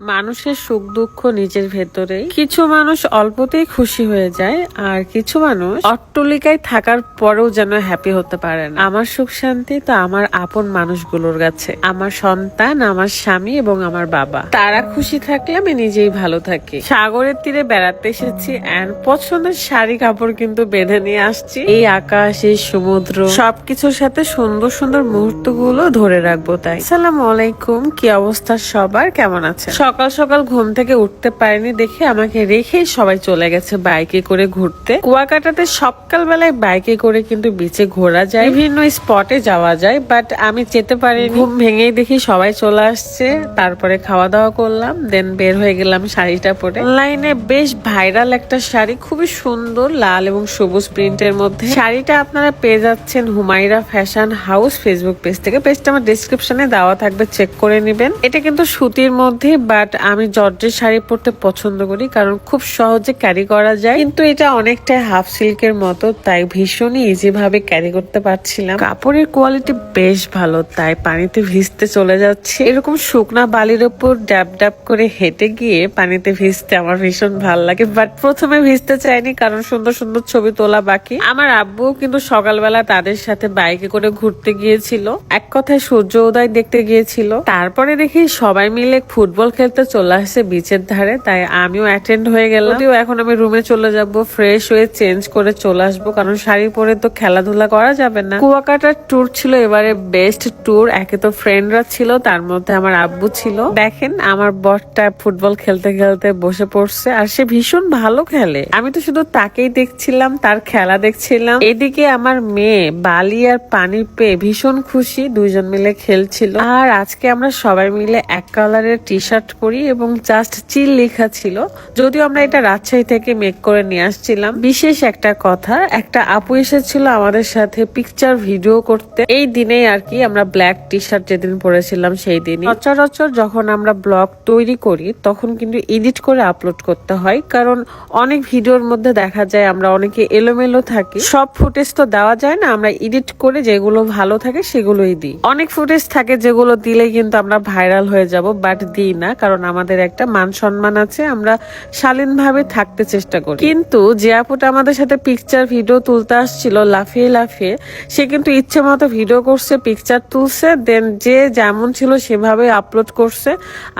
মানুষের সুখ দুঃখ নিজের ভেতরেই। কিছু মানুষ অল্পতেই খুশি হয়ে যায়, আর কিছু মানুষ অট্টলিকায় থাকার পরেও যেন হ্যাপি হতে পারে না। আমার সুখ শান্তি তো আমার আপন মানুষগুলোর কাছে। আমার সন্তান, আমার স্বামী এবং আমার বাবা। তারা খুশি থাকলে আমি নিজেই ভালো থাকি। সাগরের তীরে বেড়াতে এসেছি এন্ড পছন্দের শাড়ি কাপড় কিন্তু বেঁধে নিয়ে আসছি। এই আকাশ, এই সমুদ্র, সবকিছুর সাথে সুন্দর সুন্দর মুহূর্তগুলো ধরে রাখব তাই। আসসালামু আলাইকুম, কি অবস্থা সবার? কেমন আছে সকাল সকাল ঘুম থেকে উঠতে পারিনি দেখে আমাকে রেখেই সবাই চলে গেছে বাইকে করে ঘুরতে। কুয়াকাটাতে সকাল বেলায় বাইকে করে কিন্তু বিচে ঘোরা যায়। বিভিন্ন স্পটে যাওয়া যায় বাট আমি যেতে পারিনি। ঘুম ভেঙেই দেখি সবাই চলে আসছে। তারপরে খাওয়া দাওয়া করলাম দেন বের হয়ে গেলাম শাড়িটা পরে। অনলাইনে বেশ ভাইরাল একটা শাড়ি, খুবই সুন্দর, লাল এবং সবুজ প্রিন্টের মধ্যে। শাড়িটা আপনারা পেয়ে যাচ্ছেন Humaira fashion house Facebook page থেকে। পেজটা আমার ডিসক্রিপশনে দেওয়া থাকবে চেক করে নেবেন। এটা কিন্তু সুতির মধ্যে বাট আমি জর্জের শাড়ি পরতে পছন্দ করি, কারণ খুব সহজে ক্যারি করা যায়। কিন্তু এটা অনেকটাই হাফ সিল্কের মতো, তাই ভীষণই ইজি ভাবে ক্যারি করতে পারছিলাম। কাপড়ের কোয়ালিটি বেশ ভালো, তাই পানিতে ভিজতে চলে যাচ্ছে। এরকম শুকনা বালির উপর ড্যাব ড্যাব করে হেঁটে গিয়ে পানিতে ভিজতে আমার ভীষণ ভালো লাগে। বাট প্রথমে ভিজতে চাইনি, কারণ সুন্দর সুন্দর ছবি তোলা বাকি। আমার আব্বু কিন্তু সকালবেলা তাদের সাথে বাইকে করে ঘুরতে গিয়েছিল। এক কথায় সূর্য উদয় দেখতে গিয়েছিল। তারপরে দেখি সবাই মিলে ফুটবল খেলতে চলে আসছে বিচের ধারে, তাই আমিও অ্যাটেন্ড হয়ে গেলাম। যদিও এখন আমি রুমে চলে যাব ফ্রেশ হয়ে চেঞ্জ করে চলে আসব, কারণ শাড়ি পরে তো খেলাধুলা করা যাবে না। কুয়াকাটার ট্যুর ছিল এবারে বেস্ট ট্যুর একে তো ফ্রেন্ডরা ছিল, তার মধ্যে আমার আব্বু ছিল। দেখেন, আমার বরটা ফুটবল খেলতে খেলতে বসে পড়ছে, আর সে ভীষণ ভালো খেলে। আমি তো শুধু তাকেই দেখছিলাম, তার খেলা দেখছিলাম। এদিকে আমার মেয়ে বালি আর পানি পেয়ে ভীষণ খুশি, দুইজন মিলে খেলছিল। আর আজকে আমরা সবাই মিলে এক কালারের টি শার্ট পরি এবং জাস্ট চিল লেখা ছিল। যদিও আমরা এটা রাজশাহী থেকে মেক করে নিয়ে আসছিলাম। বিশেষ একটা কথা, একটা আপু এসেছিল আমাদের সাথে পিকচার ভিডিও করতে। এই দিনেই আর কি আমরা ব্ল্যাক টি শার্ট যেদিন পরেছিলাম সেই দিনই। সচরাচর যখন আমরা ব্লগ তৈরি করি, তখন কিন্তু এডিট করে আপলোড করতে হয়। কারণ অনেক ভিডিওর মধ্যে দেখা যায় আমরা অনেকে এলোমেলো থাকি। সব ফুটেজ তো দেওয়া যায় না, আমরা এডিট করে যেগুলো ভালো থাকে সেগুলোই দিই। অনেক ফুটেজ থাকে যেগুলো দিলে কিন্তু আমরা ভাইরাল হয়ে যাব বাট দিই না। কারণ আমাদের একটা মান সম্মান আছে, আমরা শালীন ভাবে থাকতে চেষ্টা করি। কিন্তু যে আপুটা আমাদের সাথে পিকচার ভিডিও তুলতে আসছিল, লাফিয়ে লাফিয়ে, সে কিন্তু ইচ্ছে মতো ভিডিও করছে পিকচার তুলছে দেন যে যেমন ছিল সেভাবে আপলোড করছে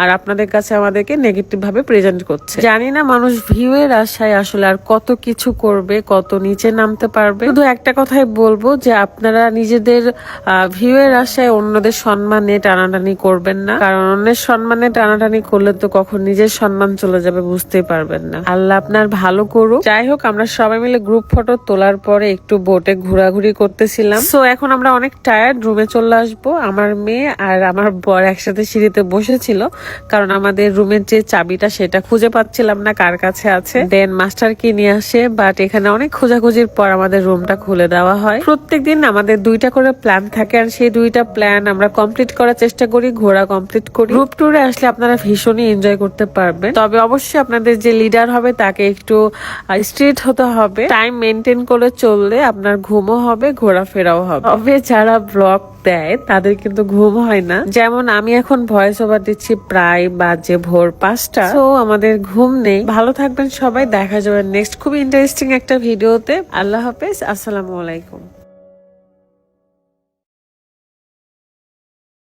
আর আপনাদের কাছে আমাদেরকে নেগেটিভ ভাবে প্রেজেন্ট করছে। জানি না মানুষ ভিউ এর আশায় আসলে আর কত কিছু করবে, কত নিচে নামতে পারবে। শুধু একটা কথাই বলব যে আপনারা নিজেদের ভিউ এর আশায় অন্যদের সম্মানে টানাটানি করবেন না। কারণ অন্যের সম্মানে টানাটানি করলে তো কখন নিজের সম্মান চলে যাবে বুঝতেই পারবেন না। আল্লাহ আপনার ভালো করুক। যাই হোক, আমরা সবাই মিলে গ্রুপ ফটো তোলার পরে একটু বোটে ঘোরাঘুরি করতেছিলাম। সো এখন আমরা অনেক টায়ার্ড রুমে চলে আসব। আমার মেয়ে আর আমার বর একসাথে সিঁড়িতে বসেছিল, কারণ আমাদের রুমের যে চাবিটা সেটা খুঁজে পাচ্ছিলাম না কার কাছে আছে। দেন মাস্টার কি নিয়ে আসে বাট এখানে অনেক খোঁজাখুঁজির পর আমাদের রুমটা খুলে দেওয়া হয়। প্রত্যেকদিন আমাদের দুইটা করে প্ল্যান থাকে, আর সেই দুইটা প্ল্যান আমরা কমপ্লিট করার চেষ্টা করি, ঘোরা কমপ্লিট করি। গ্রুপ ট্যুরে আসলে আপনারা ভীষণই এনজয় করতে পারবেন। তবে অবশ্যই আপনাদের যে লিডার হবে, তাকে একটু স্ট্রিট হতে হবে। টাইম মেনটেন করে চললে আপনার ঘুমও হবে, ঘোরাফেরাও হবে। তবে যারা ব্লগ দেয়, তাদের কিন্তু ঘুম হয় না। যেমন আমি এখন ভয়েস ওভার দিচ্ছি প্রায় বাজে ভোর পাঁচটা। তো আমাদের ঘুম নেই। ভালো থাকবেন সবাই। দেখা যাবে নেক্সট খুব ইন্টারেস্টিং একটা ভিডিওতে আল্লাহ হাফেজ। আসসালামু আলাইকুম।